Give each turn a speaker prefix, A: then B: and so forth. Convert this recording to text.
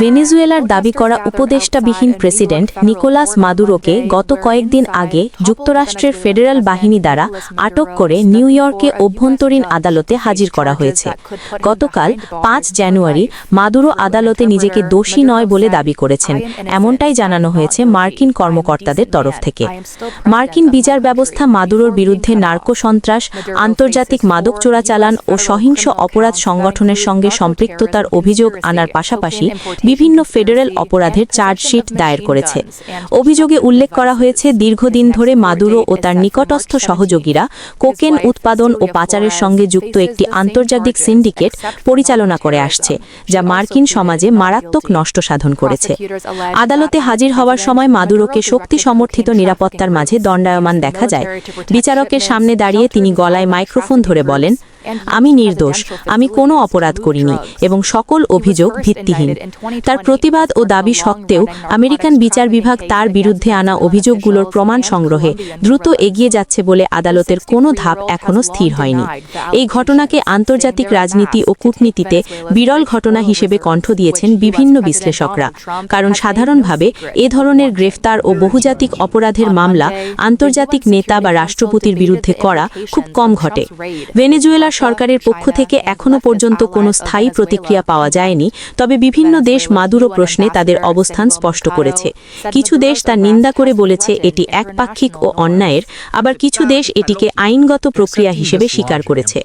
A: ভেনেজুয়েলার দাবি করা উপদেষ্টাবিহীন প্রেসিডেন্ট নিকোলাস মাদুরোকে গত কয়েকদিন আগে যুক্তরাষ্ট্রের ফেডারেল বাহিনী দ্বারা আটক করে নিউ ইয়র্কে অভ্যন্তরীণ আদালতে হাজির করা হয়েছে। গতকাল পাঁচ জানুয়ারি মাদুরো আদালতে নিজেকে দোষী নয় বলে দাবি করেছেন। এমনটাই জানানো হয়েছে মার্কিন কর্মকর্তাদের তরফ থেকে। মার্কিন বিচার ব্যবস্থা মাদুরোর বিরুদ্ধে নার্কো সন্ত্রাস, আন্তর্জাতিক মাদক চোরাচালান ও সহিংস অপরাধ সংগঠনের সঙ্গে সম্পৃক্ততার অভিযোগ আনার পাশাপাশি বিভিন্ন ফেডারেল অপরাধের চার্জশিট দায়ের করেছে। অভিযোগে উল্লেখ করা হয়েছে, দীর্ঘদিন ধরে মাদুরো ও তার নিকটস্থ সহযোগীরা কোকেন উৎপাদন ও পাচারের সঙ্গে যুক্ত একটি আন্তর্জাতিক সিন্ডিকেট পরিচালনা করে আসছে, যা মার্কিন সমাজে মারাত্মক নষ্ট সাধন করেছে। আদালতে হাজির হওয়ার সময় মাদুরোকে শক্তি সমর্থিত নিরাপত্তার মাঝে দণ্ডায়মান দেখা যায়। বিচারকের সামনে দাঁড়িয়ে তিনি গলায় মাইক্রোফোন ধরে বলেন আমি নির্দোষ, আমি কোনো অপরাধ করিনি এবং সকল অভিযোগ ভিত্তিহীন। তার প্রতিবাদ ও দাবি সত্ত্বেও আমেরিকান বিচার বিভাগ তার বিরুদ্ধে আনা অভিযোগগুলোর প্রমাণ সংগ্রহে দ্রুত এগিয়ে যাচ্ছে বলে আদালতের কোনো ধাপ এখনও স্থির হয়নি। এই ঘটনাকে আন্তর্জাতিক রাজনীতি ও কূটনীতিতে বিরল ঘটনা হিসেবে কণ্ঠ দিয়েছেন বিভিন্ন বিশ্লেষকরা, কারণ সাধারণভাবে এ ধরনের গ্রেফতার ও বহুজাতিক অপরাধের মামলা আন্তর্জাতিক নেতা বা রাষ্ট্রপতির বিরুদ্ধে করা খুব কম ঘটে। ভেনেজুয়েলার সরকারের পক্ষ থেকে এখনও পর্যন্ত কোনো স্থায়ী প্রতিক্রিয়া পাওয়া যায়নি, তবে বিভিন্ন দেশ মাদুরো প্রশ্নে তাদের অবস্থান স্পষ্ট করেছে। কিছু দেশ তার নিন্দা করে বলেছে এটি একপাক্ষিক ও অন্যায়ের, আবার কিছু দেশ এটিকে আইনগত প্রক্রিয়া হিসেবে স্বীকার করেছে।